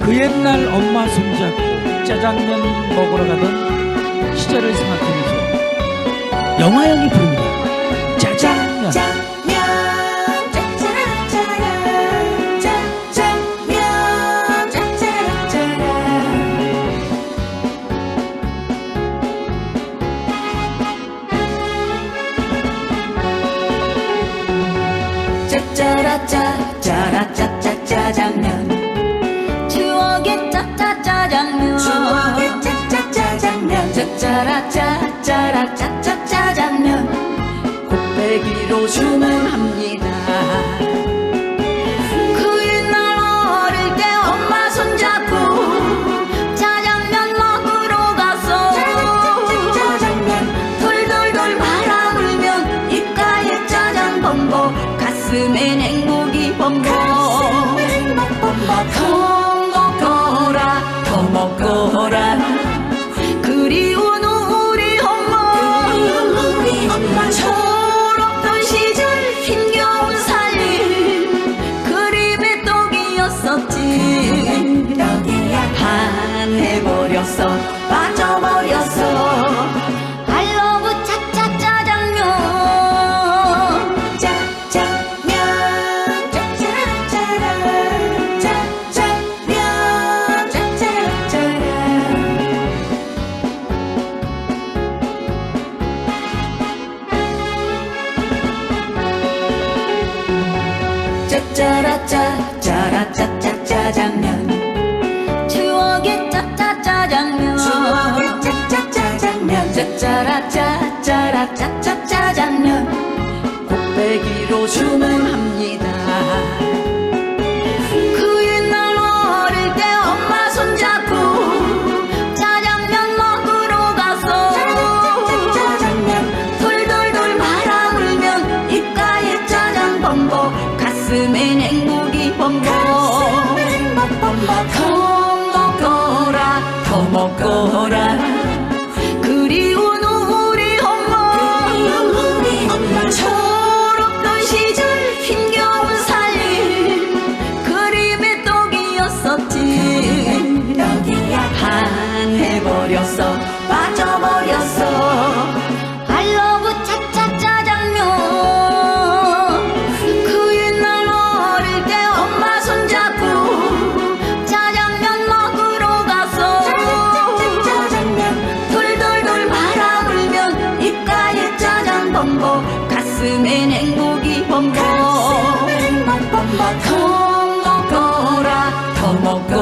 그 옛날 엄마 손잡고 짜장면 먹으러 가던 시절을 생각하면서 영화영이 부릅니다. 짜장면. 짜짜라짜라 짜짜라짜 짜라짜짜 짜장면 짜짜라짜 짜라짜짜 짜장면 곱빼기로 주문합니다. 그 옛날 어릴 때 엄마 손잡고 짜장면 먹으러 가서 짜장면 돌돌돌 바람 불면 입가에 짜장 범벅 가슴엔 행복이 범벅 여기야 반해버렸어 짜짜라짜 짜라짜짜 짜장면. 추억의 짜짜 짜장면. 추억의 짜짜 짜장면. 짜짜라짜 짜라짜짜 짜장면. 곱빼기로 주문합니다 먹거라. 그리운 우리 엄마. 철없던 시절 힘겨운 살림 그림의 떡이었었지. 반해버렸어 범벅 가슴엔 행복이 범벅 더 먹거라 더 먹거라